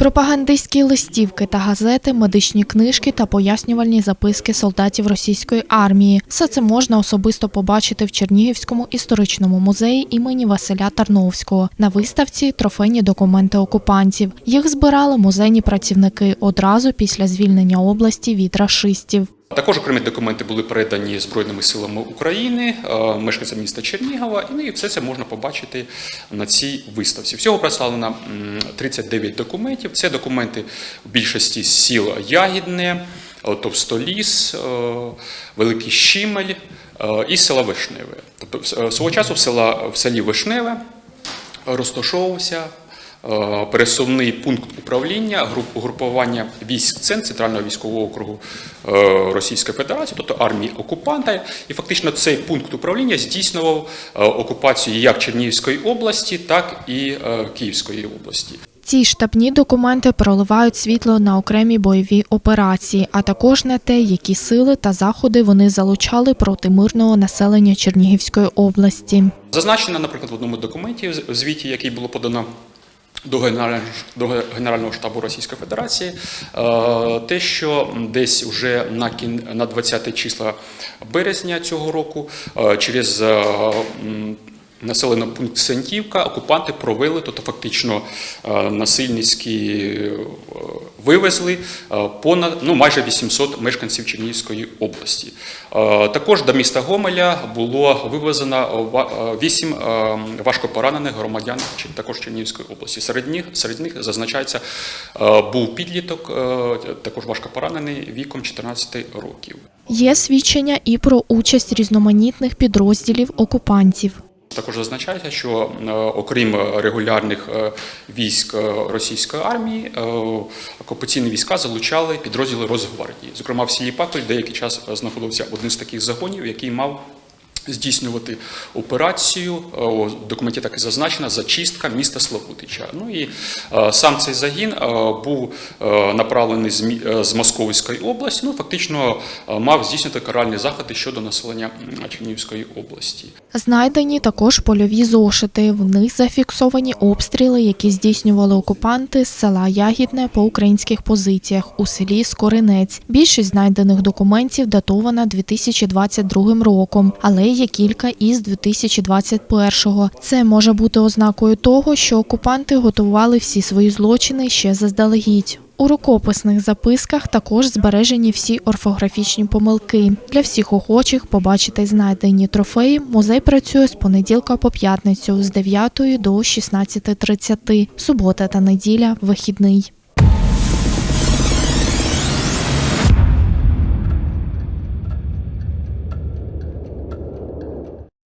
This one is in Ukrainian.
Пропагандистські листівки та газети, медичні книжки та пояснювальні записки солдатів російської армії. Все це можна особисто побачити в Чернігівському історичному музеї імені Василя Тарновського на виставці Трофейні документи окупантів. Їх збирали музейні працівники одразу після звільнення області від рашистів. Також окремі документи були передані Збройними силами України, е, мешканцям міста Чернігова, і ну, все це можна побачити на цій виставці. Всього представлено м, 39 документів. Це документи в більшості сіл Ягідне, е, Товстоліс, е, Великий Щимель е, і села Вишневе. Тобто свого часу в, села, в селі Вишневе розташовувався пересувний пункт управління груп- угрупування військ ЦЕН Центрального військового округу е, Російської Федерації, тобто армії окупанта. І фактично цей пункт управління здійснював е, окупацію як Чернігівської області, так і е, Київської області. Ці штабні документи проливають світло на окремі бойові операції, а також на те, які сили та заходи вони залучали проти мирного населення Чернігівської області. Зазначено, наприклад, в одному документі в звіті, який було подано до Генерального, штабу Російської Федерації, е, те, що десь уже на, кін, на 20 числа березня цього року е, через е, населений пункт Сентівка окупанти провели, тобто фактично насильницькі вивезли е, понад ну майже 800 мешканців Чернігівської області. Е, Також до міста Гомеля було вивезено ва- е, вісім важкопоранених громадян також Чернігівської області. Серед них серед них зазначається був підліток, також важкопоранений віком 14 років. Є свідчення і про участь різноманітних підрозділів окупантів. Також зазначається, що е, окрім регулярних е, військ е, російської армії, окупаційні війська залучали підрозділи Росгвардії. Зокрема, в селі деякий час знаходився один з таких загонів, який мав здійснювати операцію. е, У документі так і зазначена зачистка міста Славутича. Ну і е, сам цей загін е, був направлений з Московської області. Ну фактично мав здійснювати каральні заходи щодо населення Чернігівської області. Знайдені також польові зошити. В них зафіксовані обстріли, які здійснювали окупанти з села Ягідне по українських позиціях у селі Скоринець. Більшість знайдених документів датована 2022 роком, але є кілька із 2021-го. Це може бути ознакою того, що окупанти готували всі свої злочини ще заздалегідь. У рукописних записках також збережені всі орфографічні помилки. Для всіх охочих побачити знайдені трофеї музей працює з понеділка по п'ятницю з 9 до 16.30, субота та неділя вихідний.